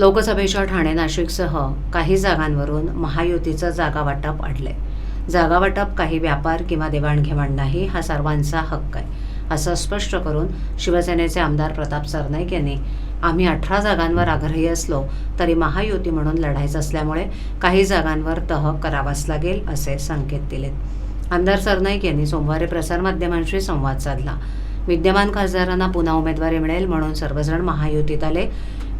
लोकसभेच्या ठाणे नाशिकसह काही जागांवरून महायुतीचं जागावाटप अडलंय. जागावाटप काही व्यापार किंवा देवाणघेवाण नाही हा सर्वांचा हक्क आहे असं स्पष्ट करून शिवसेनेचे आमदार प्रताप सरनाईक यांनी आम्ही अठरा जागांवर आग्रही असलो तरी महायुती म्हणून लढायचं असल्यामुळे काही जागांवर तह करावाच लागेल असे संकेत दिलेत. आमदार सरनाईक यांनी सोमवारी प्रसारमाध्यमांशी संवाद साधला. विद्यमान खासदारांना पुन्हा उमेदवारी मिळेल म्हणून सर्वजण महायुतीत आले.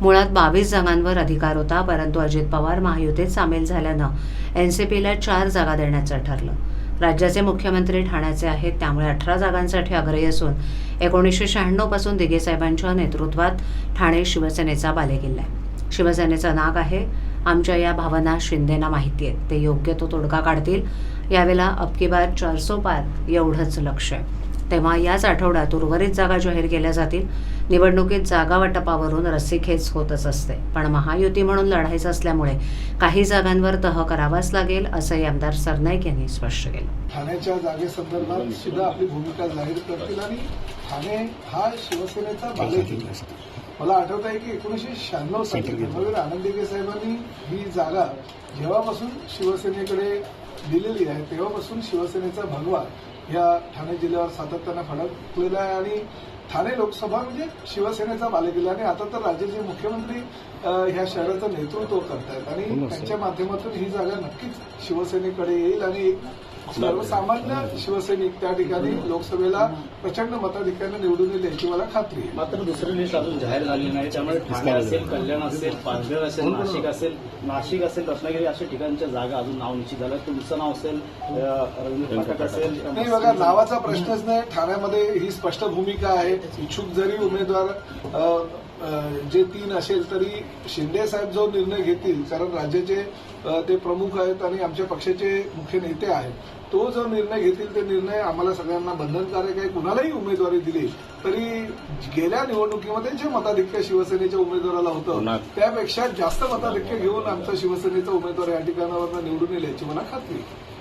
मुळात बावीस जागांवर अधिकार होता परंतु अजित पवार महायुतीत सामील झाल्यानं एन सी पीला चार जागा देण्याचं ठरलं. राज्याचे मुख्यमंत्री ठाण्याचे आहेत त्यामुळे अठरा जागांसाठी आग्रही असून एकोणीसशे शहाण्णवपासून दिगेसाहेबांच्या नेतृत्वात ठाणे शिवसेनेचा बालेकिल्ला आहे. शिवसेनेचा नाग आहे. आमच्या या भावना शिंदेना माहिती आहेत. ते योग्य तो तोडगा काढतील यावेळेला अबकी बार चारसो पार एवढंच लक्ष आहे. तेव्हा याच आठवड्यात उर्वरित जागा जाहीर केल्या जातील. निवडणुकीत जागा वाटपावरून रस्सीखेच होतच असते. पण महायुती म्हणून लढायचं असल्यामुळे काही जागांवर तह करावाच लागेल असंही आमदार सरनाईक यांनी स्पष्ट केलं. ठाण्याच्या जागेसंदर्भात सुद्धा आपली भूमिका जाहीर करतील आणि ठाणे हा शिवसेनेचा मला आठवत आहे की एकोणीसशे शहाण्णव साली धर्मवीर आनंद दिघे साहेबांनी ही जागा जेव्हापासून शिवसेनेकडे दिलेली आहे तेव्हापासून शिवसेनेचा भगवा या ठाणे जिल्ह्यावर सातत्यानं फडकलेला आहे आणि ठाणे लोकसभा म्हणजे शिवसेनेचा बालेकिल्ला आणि आता तर राज्याचे मुख्यमंत्री ह्या शहराचं नेतृत्व करतायत. आणि त्यांच्या माध्यमातून ही जागा नक्कीच शिवसेनेकडे येईल आणि एक सर्वसामान्य शिवसैनिक त्या ठिकाणी लोकसभेला प्रचंड मताधिक्यानं निवडून येईल याची मला खात्री आहे. मात्र दुसरी लिस्ट अजून जाहीर झाली नाही. त्यामुळे ठाणे असेल कल्याण असेल पालघर असेल नाशिक असेल नाशिक असेल रत्नागिरी अशा ठिकाणच्या जागा अजून नाव निश्चित झालं तुमचं नाव असेल रवींद्र फाटक असेल नाही बघा नावाचा प्रश्नच नाही. ठाण्यामध्ये ही स्पष्ट भूमिका आहे. इच्छुक जरी उमेदवार जे तीन असेल तरी शिंदे साहेब जो निर्णय घेतील कारण राज्याचे ते प्रमुख आहेत आणि आमच्या पक्षाचे मुख्य नेते आहेत तो जो निर्णय घेतील ते निर्णय आम्हाला सगळ्यांना बंधनकारक आहे. कुणालाही उमेदवारी दिली तरी गेल्या निवडणुकीमध्ये जे मताधिक्य शिवसेनेच्या उमेदवाराला होतं त्यापेक्षा जास्त मताधिक्य घेऊन आमचा शिवसेनेचा उमेदवार या ठिकाणावर निवडून येईल याची मला खात्री आहे.